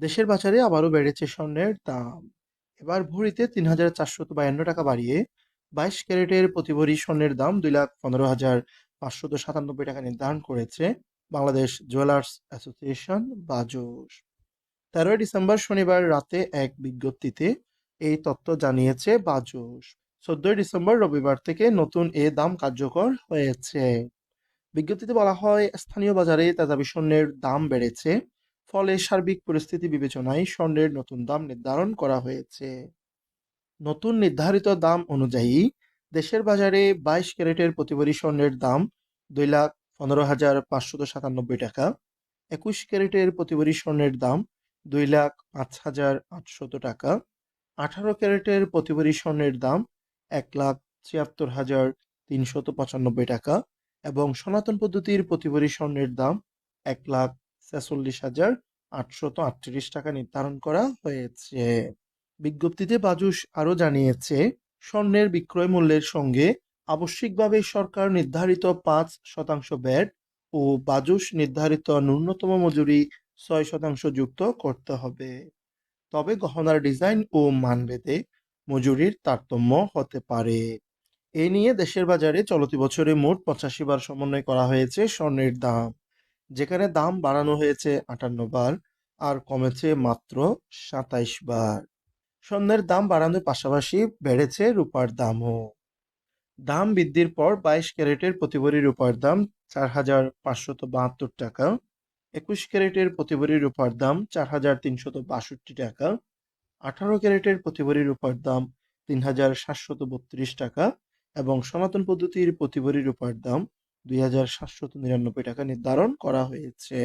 দেশের বাজারে আবারও বেড়েছে স্বর্ণের দাম। এবার ভরিতে তিন হাজার চারশত বায়ান্ন টাকা বাড়িয়ে বাইশ ক্যারেটের প্রতি ভরি স্বর্ণের দাম দুই লাখ পনেরো হাজার পাঁচশত সাতানব্বই টাকা নির্ধারণ করেছে বাংলাদেশ জুয়েলার্স অ্যাসোসিয়েশন বাজুস তেরোই ডিসেম্বর শনিবার রাতে এক বিজ্ঞপ্তিতে এই তথ্য জানিয়েছে বাজুস চোদ্দই ডিসেম্বর রবিবার থেকে নতুন এ দাম কার্যকর হয়েছে। বিজ্ঞপ্তিতে বলা হয়, স্থানীয় বাজারে তেজাবি স্বর্ণের দাম বেড়েছে ফলে সার্বিক পরিস্থিতি বিবেচনায় স্বর্ণের নতুন দাম নির্ধারণ করা হয়েছে। নতুন নির্ধারিত দাম অনুযায়ী দেশের বাজারে বাইশ ক্যারেটের প্রতি ভরি স্বর্ণের দাম দুই লাখ পনেরো হাজার পাঁচশত সাতানব্বই টাকা, একুশ ক্যারেটের প্রতি ভরি স্বর্ণের দাম দুই লাখ পাঁচ হাজার আটশত টাকা, আঠারো ক্যারেটের প্রতি ভরি স্বর্ণের দাম এক লাখ ছিয়াত্তর হাজার তিনশত পঁচানব্বই টাকা এবং সনাতন পদ্ধতির প্রতি ভরি স্বর্ণের দাম এক লাখ ছেচল্লিশ হাজার আটশত আটত্রিশ টাকা নির্ধারণ করা হয়েছে। বিজ্ঞপ্তিতে বাজুস আরও জানিয়েছে, স্বর্ণের বিক্রয় মূল্যের সঙ্গে আবশ্যিকভাবে সরকার নির্ধারিত পাঁচ শতাংশ ব্যাট ও বাজুস নির্ধারিত ন্যূনতম মজুরি ছয় শতাংশ যুক্ত করতে হবে। তবে গহনার ডিজাইন ও মানভেদে মজুরির তারতম্য হতে পারে। এ নিয়ে দেশের বাজারে চলতি বছরে মোট পঁচাশি বার সমন্বয় করা হয়েছে স্বর্ণের দাম। যেখানে দাম বাড়ানো হয়েছে আটান্ন বার আর কমেছে মাত্র সাতাইশ বার। স্বর্ণের দাম বাড়ানোর পাশাপাশি বেড়েছে রূপার দামও। দাম বৃদ্ধির পর বাইশ ক্যারেটের প্রতি ভরি রূপার দাম চার হাজার পাঁচশত বাহাত্তর টাকা, একুশ ক্যারেটের প্রতি ভরি রূপার দাম চার হাজার তিনশত বাষট্টি টাকা, আঠারো ক্যারেটের প্রতি ভরি রূপার দাম তিন হাজার সাতশত বত্রিশ টাকা এবং সনাতন পদ্ধতির প্রতি ভরি রূপার দাম দুই টাকা নির্ধারণ করা হয়েছে।